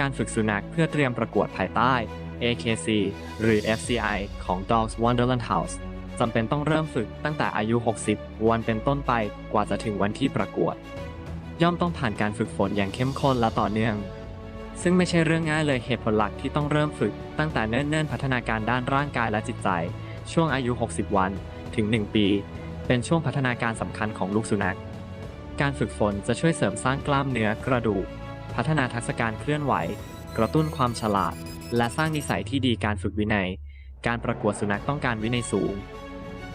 การฝึกสุนัขเพื่อเตรียมประกวดภายใต้ AKC หรือ FCI ของ Dogs Wonderland House จำเป็นต้องเริ่มฝึกตั้งแต่อายุ 60 วันเป็นต้นไปกว่าจะถึงวันที่ประกวด ย่อมต้องผ่านการฝึกฝนอย่างเข้มข้นและต่อเนื่อง ซึ่งไม่ใช่เรื่องง่ายเลยเหตุผลหลักที่ต้องเริ่มฝึก ตั้งแต่เนิ่นๆพัฒนาการด้านร่างกายและจิตใจ ช่วงอายุ 60 วันถึง 1 ปี เป็นช่วงพัฒนาการสำคัญของลูกสุนัข การฝึกฝนจะช่วยเสริมสร้างกล้ามเนื้อกระดูก พัฒนาทักษะการเคลื่อนไหว กระตุ้นความฉลาด และสร้างนิสัยที่ดีการฝึกวินัย การประกวดสุนัขต้องการวินัยสูง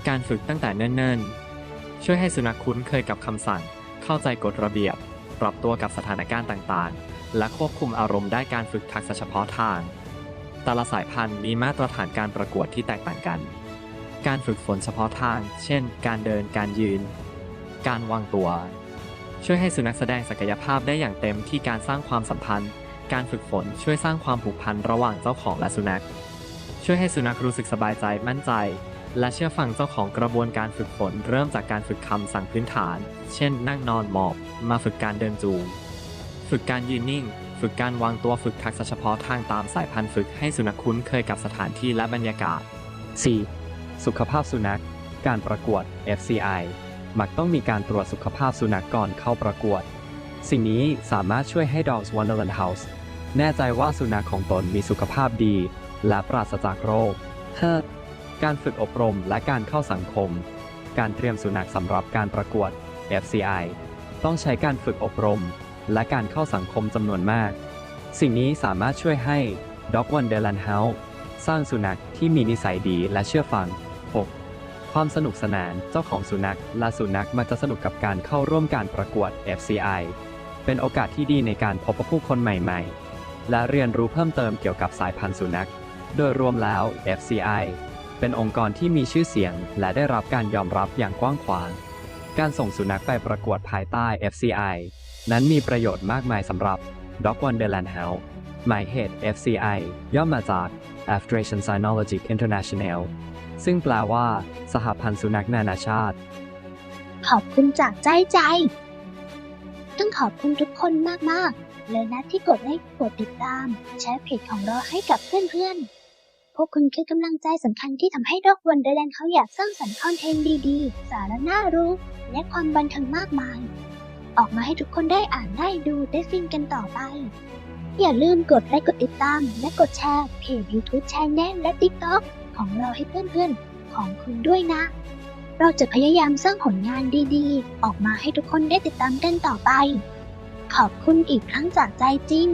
การฝึกตั้งแต่เนิ่นๆ ช่วยให้สุนัขคุ้นเคยกับคำสั่ง เข้าใจกฎระเบียบ ปรับตัวกับสถานการณ์ต่างๆ และควบคุมอารมณ์ได้การฝึกทักษะเฉพาะทาง แต่ละสายพันธุ์มีมาตรฐานการประกวดที่แตกต่างกัน การฝึกฝนเฉพาะทาง เช่น การเดิน การยืน การวางตัว ช่วยให้สุนัขแสดงศักยภาพได้อย่างเต็มที่การสร้างความสัมพันธ์ การฝึกฝนช่วยสร้างความผูกพันระหว่างเจ้าของและสุนัข ช่วยให้สุนัขรู้สึกสบายใจมั่นใจ และเชื่อฟังเจ้าของกระบวนการฝึกฝน เริ่มจากการฝึกคำสั่งพื้นฐาน เช่น นั่งนอนหมอบ มาฝึกการเดินจูง ฝึกการยืนนิ่ง ฝึกการวางตัวฝึกทักษะเฉพาะทางตามสายพันธุ์ฝึกให้สุนัขคุ้นเคยกับสถานที่และบรรยากาศ 4. สุขภาพสุนัข การประกวด FCI มักต้องมีการตรวจสุขภาพสุนัขก่อนเข้าประกวด สิ่งนี้สามารถช่วยให้ Dogs Wonderland House แน่ใจว่าสุนัขของตนมีสุขภาพดี และปราศจากโรค 5. การฝึกอบรมและการเข้าสังคม การเตรียมสุนัขสำหรับการประกวด FCI ต้องใช้การฝึกอบรม และการเข้าสังคมจำนวนมาก สิ่งนี้สามารถช่วยให้ Dog Wonderland House สร้างสุนัขที่มีนิสัยดีและเชื่อฟัง 6. ความสนุกสนานเจ้าของสุนัขและสุนัขมักจะสนุกกับการเข้าร่วมการประกวด FCI เป็นโอกาสที่ดีในการพบผู้คนใหม่ๆ และเรียนรู้เพิ่มเติมเกี่ยวกับสายพันธุ์สุนัข โดยรวมแล้ว FCI เป็นองค์กรที่มีชื่อเสียง และได้รับการยอมรับอย่างกว้างขวาง การส่งสุนัขไปประกวดภายใต้ FCI นั้นมีประโยชน์มากมายสำหรับ Dog Wonderland House หมายเหตุ FCI ย่อมมาจาก Federation Cynologic International ซึ่งแปลว่า สหพันธ์สุนัขนานาชาติ ขอบคุณจากใจใจ ต้องขอบคุณทุกคนมาก ๆ เลยนะที่กดไลค์กดติดตาม แชร์เพจของเราให้กับเพื่อน ๆ พวกคุณคือกำลังใจสำคัญที่ทำให้ดอกวันเดอร์แลนด์เขาอยากสร้างสรรค์คอนเทนต์ดี ๆ สาระน่ารู้ และความบันเทิงมากมาย ออกมาให้ทุกคนได้อ่านได้ดูได้ฟินกันต่อไป อย่าลืมกดไลค์กดติดตาม และกดแชร์เพจ YouTube Channel และ TikTok ของเราให้เพื่อนๆของคุณด้วยนะ เราจะพยายามสร้างผลงานดีๆ ออกมาให้ทุกคนได้ติดตามกันต่อไป ขอบคุณอีกครั้งจากใจจริง